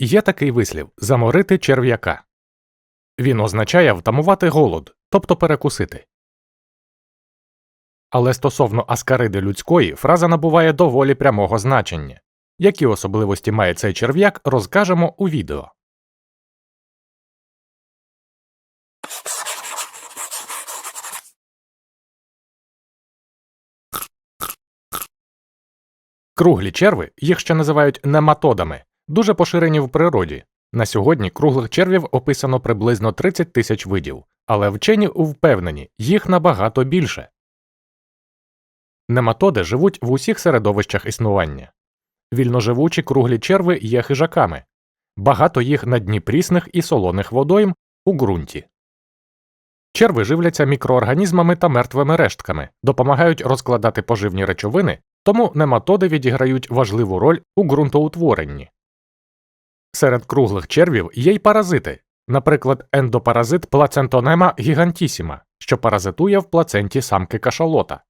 Є такий вислів заморити черв'яка. Він означає втамувати голод, тобто перекусити. Але стосовно аскариди людської фраза набуває доволі прямого значення. Які особливості має цей черв'як, розкажемо у відео. Круглі черви, їх ще називають нематодами, дуже поширені в природі. На сьогодні круглих червів описано приблизно 30 тисяч видів, але вчені впевнені, їх набагато більше. Нематоди живуть в усіх середовищах існування. Вільноживучі круглі черви є хижаками, багато їх на дні прісних і солоних водойм у ґрунті. Черви живляться мікроорганізмами та мертвими рештками, допомагають розкладати поживні речовини, тому нематоди відіграють важливу роль у ґрунтоутворенні. Серед круглих червів є й паразити, наприклад, ендопаразит плацентонема гігантісіма, що паразитує в плаценті самки кашалота.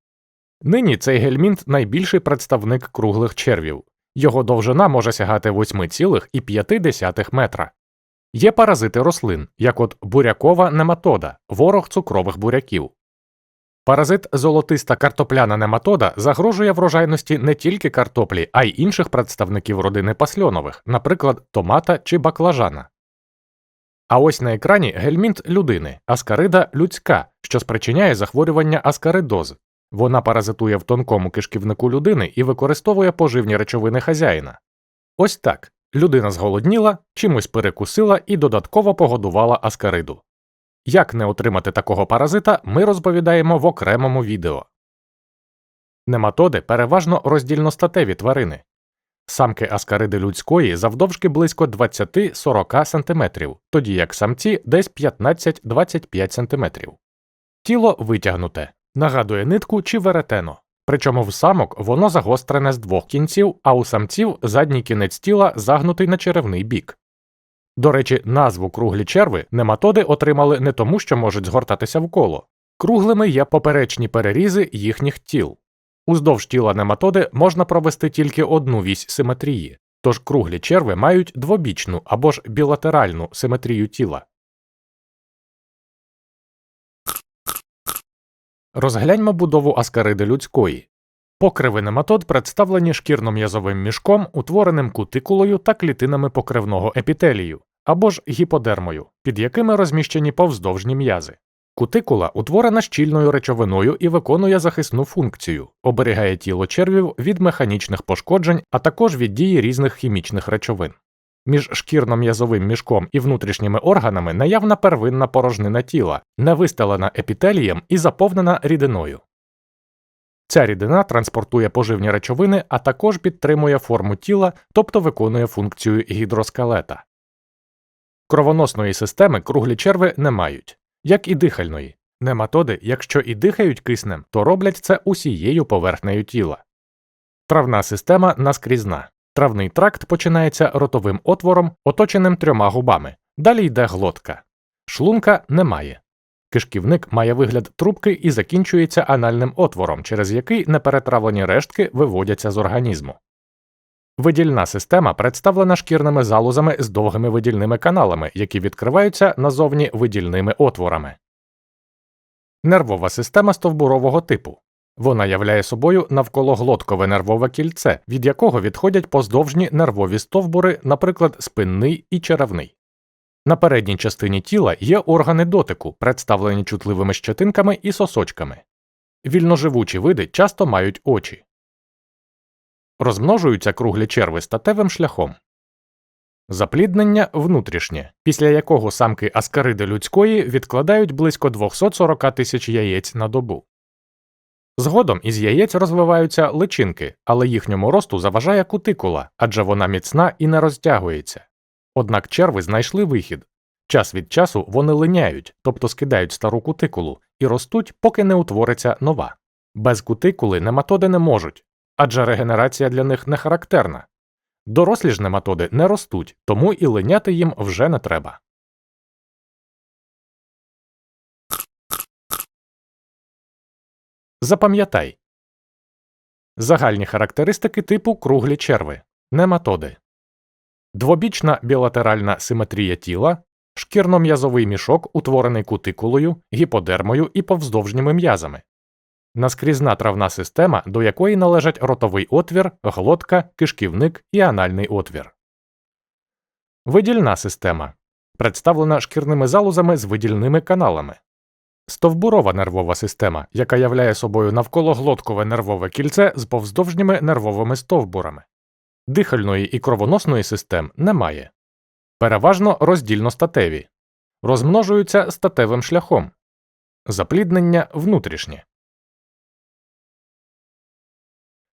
Нині цей гельмінт найбільший представник круглих червів. Його довжина може сягати 8,5 метра. Є паразити рослин, як от бурякова нематода, ворог цукрових буряків. Паразит золотиста картопляна нематода загрожує врожайності не тільки картоплі, а й інших представників родини пасльонових, наприклад, томата чи баклажана. А ось на екрані гельмінт людини, аскарида людська, що спричиняє захворювання аскаридоз. Вона паразитує в тонкому кишківнику людини і використовує поживні речовини хазяїна. Ось так людина зголодніла, чимось перекусила і додатково погодувала аскариду. Як не отримати такого паразита, ми розповідаємо в окремому відео. Нематоди переважно роздільностатеві тварини. Самки аскариди людської завдовжки близько 20-40 см, тоді як самці десь 15-25 см. Тіло витягнуте, нагадує нитку чи веретено. Причому в самок воно загострене з двох кінців, а у самців задній кінець тіла загнутий на черевний бік. До речі, назву круглі черви нематоди отримали не тому, що можуть згортатися вколо. Круглими є поперечні перерізи їхніх тіл. Уздовж тіла нематоди можна провести тільки одну вісь симетрії, тож круглі черви мають двобічну або ж білатеральну симетрію тіла. Розгляньмо будову аскариди людської. Покриви нематод представлені шкірно-м'язовим мішком, утвореним кутикулою та клітинами покривного епітелію, або ж гіподермою, під якими розміщені повздовжні м'язи. Кутикула утворена щільною речовиною і виконує захисну функцію, оберігає тіло червів від механічних пошкоджень, а також від дії різних хімічних речовин. Між шкірно-м'язовим мішком і внутрішніми органами наявна первинна порожнина тіла, не вистелена епітелієм і заповнена рідиною. Ця рідина транспортує поживні речовини, а також підтримує форму тіла, тобто виконує функцію гідроскелета. Кровоносної системи круглі черви не мають, як і дихальної. Нематоди, якщо і дихають киснем, то роблять це усією поверхнею тіла. Травна система наскрізна. Травний тракт починається ротовим отвором, оточеним трьома губами. Далі йде глотка. Шлунка немає. Кишківник має вигляд трубки і закінчується анальним отвором, через який неперетравлені рештки виводяться з організму. Видільна система представлена шкірними залозами з довгими видільними каналами, які відкриваються назовні видільними отворами. Нервова система стовбурового типу. Вона являє собою навкологлоткове нервове кільце, від якого відходять поздовжні нервові стовбури, наприклад, спинний і черевний. На передній частині тіла є органи дотику, представлені чутливими щетинками і сосочками. Вільноживучі види часто мають очі. Розмножуються круглі черви статевим шляхом. Запліднення внутрішнє, після якого самки аскариди людської відкладають близько 240 тисяч яєць на добу. Згодом із яєць розвиваються личинки, але їхньому росту заважає кутикула, адже вона міцна і не розтягується. Однак черви знайшли вихід. Час від часу вони линяють, тобто скидають стару кутикулу, і ростуть, поки не утвориться нова. Без кутикули нематоди не можуть, адже регенерація для них не характерна. Дорослі ж нематоди не ростуть, тому і линяти їм вже не треба. Запам'ятай загальні характеристики типу круглі черви, нематоди. двобічна білатеральна симетрія тіла, шкірно-м'язовий мішок, утворений кутикулою, гіподермою і повздовжніми м'язами, наскрізна травна система, до якої належать ротовий отвір, глотка, кишківник і анальний отвір. Видільна система представлена шкірними залозами з видільними каналами. Стовбурова нервова система, яка являє собою навкологлоткове нервове кільце з повздовжніми нервовими стовбурами. Дихальної і кровоносної систем немає. Переважно роздільно статеві. Розмножуються статевим шляхом. Запліднення внутрішнє.